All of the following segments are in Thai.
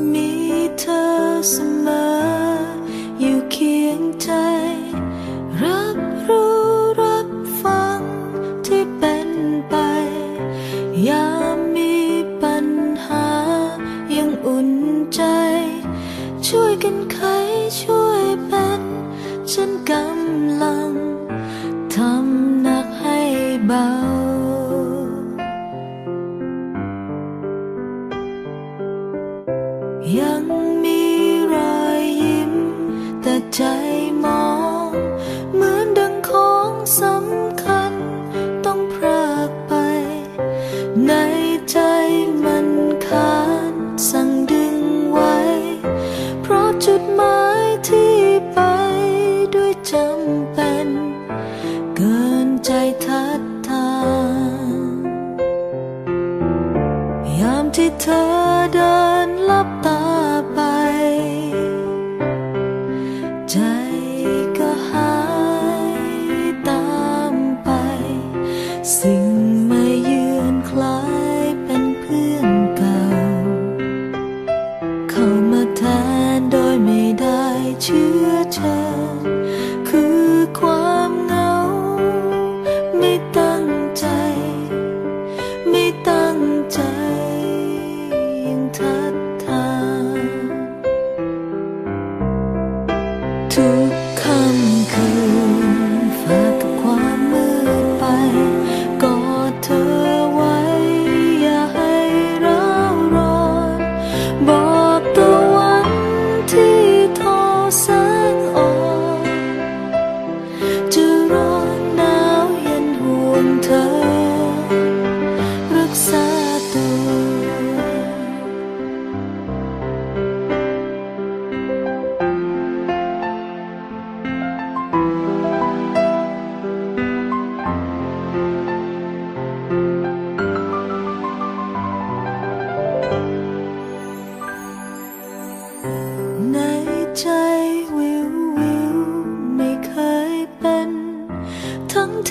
meet us, love. ช่วยกันไขช่วยเป็น ฉันกำลังทำหนักให้เบา ยังมีรอยยิ้ม แต่ใจมอง เหมือนดังของสำคัญ ต้องพากไปใน ที่เธอเดินลับตา Voy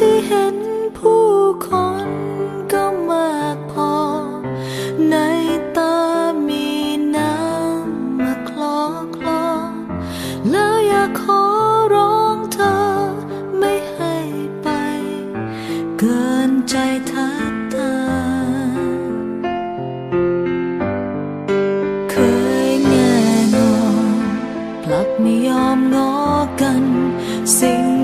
ที่เห็นผู้คนก็มากพอ ในตามีน้ำมาคลอคลอ แล้วอยากขอร้องเธอไม่ให้ไป เกินใจทัดทเคยแงงอ กลับไม่ยอมงอกัน สิ่ง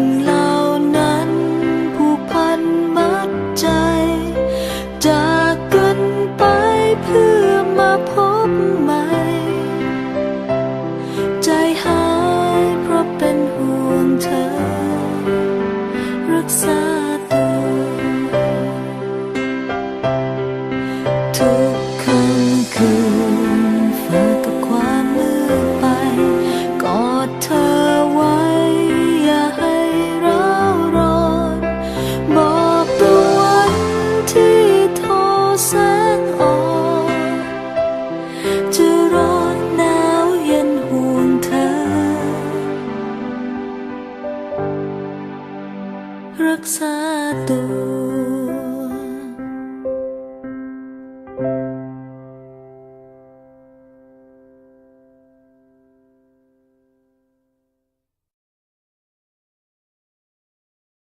รักษาตัว